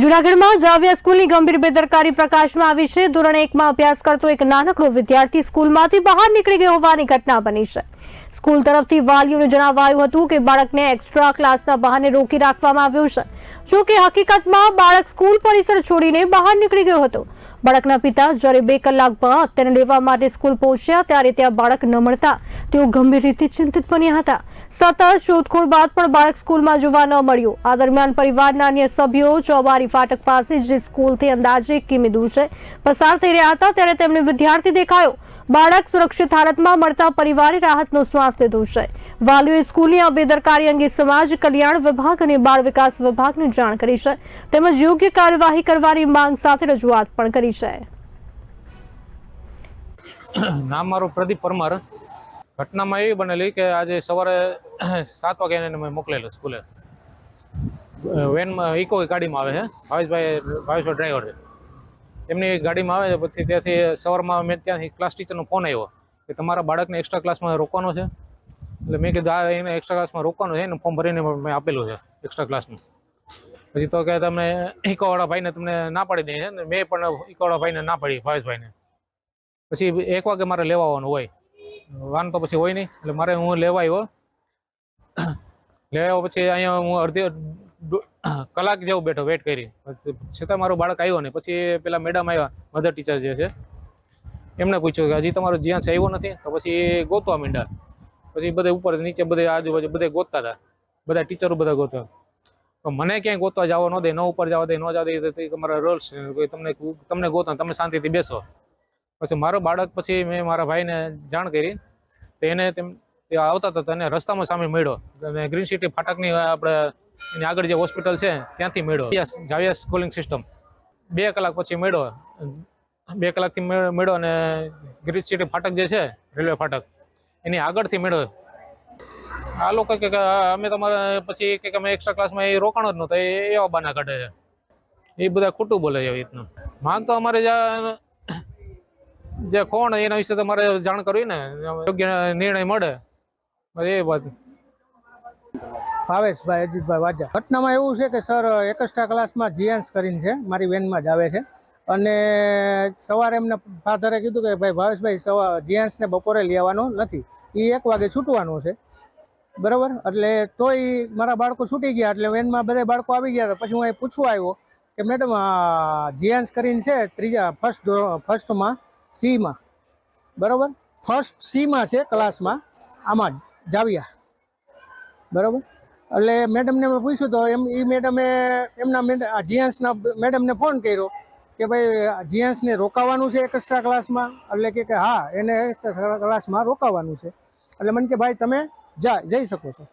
જૂનાગઢમાં જાવિયા સ્કૂલની ગંભીર બેદરકારી પ્રકાશમાં આવી છે. ધોરણ એકમાં અભ્યાસ કરતો એક નાનકડો વિદ્યાર્થી સ્કૂલમાંથી બહાર નીકળી ગયો હોવાની ઘટના બની છે. સ્કૂલ તરફથી વાલીઓને જણાવાયું હતું કે બાળકને એક્સ્ટ્રા ક્લાસના બહાને રોકી રાખવામાં આવ્યું છે. જો કે હકીકતમાં બાળક સ્કૂલ પરિસર છોડીને બહાર નીકળી ગયો હતો. બાળકના પિતા જ્યારે બે કલાક બાદ તેને લેવા માટે સ્કૂલ પહોંચ્યા ત્યારે ત્યાં બાળક ન મળતા તેઓ ગંભીર રીતે ચિંતિત બન્યા હતા. સતત શોધખોળ બાદ પણ બાળક સ્કૂલમાં જોવા ન મળ્યું. આ દરમિયાન પરિવારના અન્ય સભ્યો ચોબારી ફાટક પાસે, જે સ્કૂલથી અંદાજે કિમી દૂર છે, પસાર થઈ રહ્યા હતા ત્યારે તેમને વિદ્યાર્થી દેખાયો. બાળક સુરક્ષિત હાલતમાં મળતા પરિવારે રાહતનો શ્વાસ લીધો છે. વાલીઓએ સ્કૂલની આ બેદરકારી અંગે સમાજ કલ્યાણ વિભાગ અને બાળ વિકાસ વિભાગને જાણ કરી છે. તેમજ યોગ્ય કાર્યવાહી કરવાની માંગ સાથે રજૂઆત પણ કરી છે. નામ મારું પ્રદીપ પરમાર. ઘટનામાં એવી બનેલી કે આજે સવારે સાત વાગે એને મેં મોકલેલો સ્કૂલે. વેનમાં ઇકો ગાડીમાં આવે છે ભાવેશભાઈ ભાવેશભાઈ ડ્રાઈવર છે. એમની ગાડીમાં આવે છે, પછી ત્યાંથી સવારમાં મેં ત્યાંથી ક્લાસ ટીચરનો ફોન આવ્યો કે તમારા બાળકને એક્સ્ટ્રા ક્લાસમાં રોકવાનો છે? એટલે મેં કીધું આ એને એક્સ્ટ્રા ક્લાસમાં રોકવાનો છે, એને ફોર્મ ભરીને મેં આપેલું છે એક્સ્ટ્રા ક્લાસનું પછી તો કે તમને ઇકોવાળા ભાઈને તમને ના પાડી દે છે ને, મેં પણ ઇકોવાળા ભાઈને ના પાડી, ભાવેશભાઈને. પછી એક વાગે મારે લેવા આવવાનું હોય. વાન તો પછી હોય નહીં, એટલે મારે હું લેવા આવ્યો લેવા આવ્યો પછી અહીંયા હું અડધી કલાક જેવું બેઠો વેટ કરી. છતાં મારો બાળક આવ્યો નહીં. પછી પેલા મેડમ આવ્યા મધર ટીચર જે છે. એમને પૂછ્યું કે હજી તમારો જ્યાં છે નથી, તો પછી ગોતવા માંડ્યા. પછી બધે ઉપર નીચે બધે આજુબાજુ બધે ગોતતા હતા. બધા ટીચરો બધા ગોતવા. તો મને ક્યાંય ગોતવા જવા ન દે, ન ઉપર જવા દે, ન જવા દે તમારા રૂલ્સ તમને તમને ગોતા તમે શાંતિથી બેસો. પછી મારો બાળક પછી મેં મારા ભાઈને જાણ કરી. તો એને તેમ તે આવતા હતા તો રસ્તામાં સામે મળ્યો. ગ્રીન સિટી ફાટકની આપણે એની આગળ જે હોસ્પિટલ છે, ત્યાંથી મળ્યો. જાવિયા સ્કૂલિંગ સિસ્ટમ બે કલાક પછી મળ્યો. બે કલાકથી મેળો અને ગ્રીન સિટી ફાટક જે છે, રેલવે ફાટક, એની આગળથી મળ્યો. આ લોકો કે અમે તમારે પછી કે અમે એક્સ્ટ્રા ક્લાસમાં એ રોકાણો જ નહોતા, એ એવા બાના કાઢે છે. એ બધા ખોટું બોલે છે રીતનું. માંગ તો અમારે જે કોણ એના વિશે તમારે જાણ કરવી ને યોગ્ય નિર્ણય મળે એ વાત. ભાવેશભાઈ, અજીતભાઈ વાજા. ઘટનામાં એવું છે કે સર, એકસ્ટ્રા ક્લાસમાં જીએન્સ કરીને છે, મારી વેનમાં જ આવે છે. અને સવારે એમને ફાધરે કીધું કે ભાઈ, ભાવેશભાઈ, સવા, જીએન્સને બપોરે લેવાનો નથી. એ એક વાગે છૂટવાનું છે. બરાબર? એટલે તોય મારા બાળકો છૂટી ગયા, એટલે વેનમાં બધા બાળકો આવી ગયા હતા પછી હું અહીં પૂછવા આવ્યો કે મેડમ જીએન્સ કરીને છે ત્રીજા ફર્સ્ટ ફર્સ્ટમાં સીમાં બરાબર? ફર્સ્ટ સીમાં છે ક્લાસમાં, આમાં જ. જાવિયા. બરાબર? એટલે મેડમને મેં પૂછ્યું તો એમ એ મેડમે એમના આ જીએન્સના મેડમને ફોન કર્યો કે ભાઈ જીએન્સને રોકાવાનું છે એક્સ્ટ્રા ક્લાસમાં એટલે કે કે હા એને એક્સ્ટ્રા ક્લાસમાં રોકાવાનું છે. એટલે મને કે ભાઈ તમે જા જઈ શકો છો.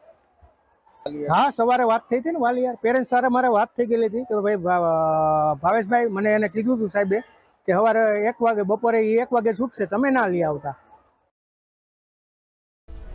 હા સવારે વાત થઈ હતી ને વાલિયાર. પેરેન્ટ્સ સાથે મારે વાત થઈ ગયેલી હતી કે ભાઈ ભાવેશભાઈ મને એને કીધું હતું સાહેબે કે સવારે એક વાગે બપોરે એ એક વાગે છૂટશે તમે ના લઈ આવતા.